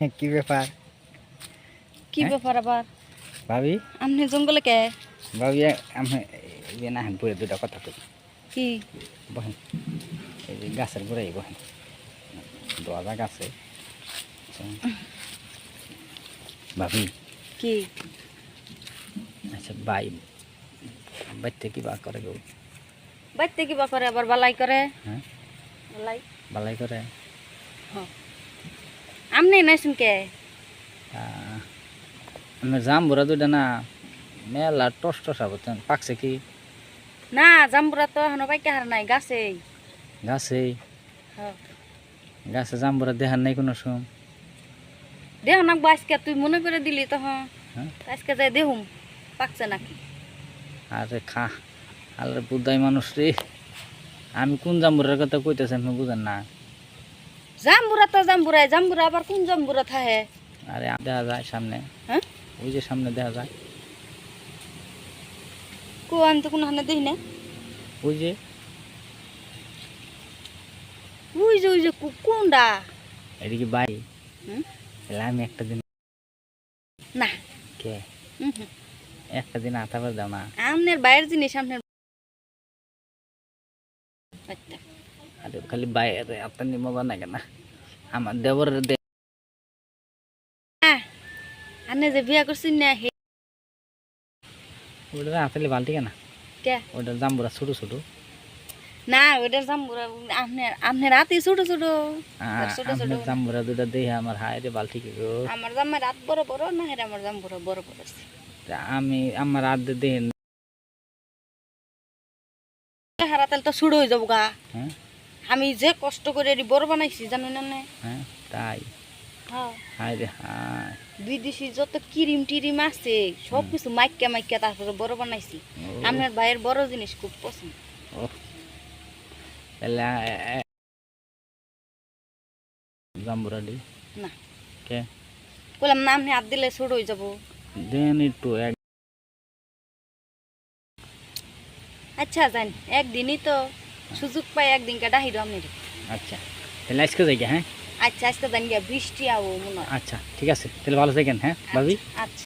কি ব্যাপার? কি হ্যাঁ? ব্যাপার আবার? ভাবি? আপনি জঙ্গলে কে? ভাবি আমি ইয়ে না পরে দুটা কথা কই। কি? বহেন এই গাছের গোড়াই বহেন। দোয়া গাছে। ভাবি? কি? আচ্ছা ভাই বাড়িতে কি বা করে গো? বাইতে কিবা করে? আবার বালাই করে? হ্যাঁ? বালাই? বালাই করে? আপনি নাইছেন কে? আমি যাম বুড়া দুটা না মেলা টস টসা বুঝছেন পাকছে কি? না জাম্বুরা তো এখনও পাইকে হার নাই গাছেই। গাছে হ্যাঁ। গাছে যাম বুড়া নাই কোনো সম। দেহ নাকবো আজকে তুই মনে করে দিলি তখন আজকে যাই দেহুম পাকছে নাকি? আরে খা আরে বুধাই মানুষ রে। আমি কোন জাম্বুরের কথা কইতেছি আপনি বুঝেন না। জাম্বুরা তো জাম্বুরাই জাম্বুরা আবার কোন জাম্বুরা থাহে আরে দেখা যায় সামনে। হ্যাঁ? ওই যে সামনে দেখা যায়। কো আমি তো কোনো হানে দেখি না ওই যে। ওই যে ওই যে কু- কোনটা? এদিকে বাই হুম? তাহলে আমি একটা দিন না। কে। একটা দিন আতাবার দাও না। আমনের বাইরের জিনিস আমনের আচ্ছা। আরে খালি বাইরে আপনার মজা না। কেন আমার দেবরের দে আনে যে বিয়া করছিস না হে ওটা আসলে বালতি কেনা? কে? ওটা জাম্বুরা ছোট ছোট। না জাম্বুরা রাতে ছোট ছোট। ছোট ছোট। জাম্বুরা দুটা দেখে আমার হায় রে বালতি কি গো। আমার জাম্মা রাত বড় বড় না হেরা আমার জাম্বুরা বড় বড় আমি আমার রাত দেখেন হারা তাহলে তো হয়ে যাব গা। হ্যাঁ? আমি যে কষ্ট করে এটি বড় বানাইছি জানো না না? হ্যাঁ তাই? হ্যাঁ। রে হায়। বিদেশি যত ক্রিম টিরিম আছে সব কিছু মাইকা মাইকা তারপরে বড় বানাইছি। আপনার ভাইয়ের বড় জিনিস খুব পছন্দ। না। কে? বললাম না আপনি হাত দিলে ছোট হয়ে যাব। দেন একটু এক আচ্ছা জানি একদিনই তো সুযোগ পাই একদিন কাটা হিরো আপনি আচ্ছা তাহলে আজকে যাই হ্যাঁ? আচ্ছা আজকে জানি গিয়া বৃষ্টি আবো মনে হয়। আচ্ছা ঠিক আছে তাহলে ভালো থাকেন হ্যাঁ ভাবি? আচ্ছা।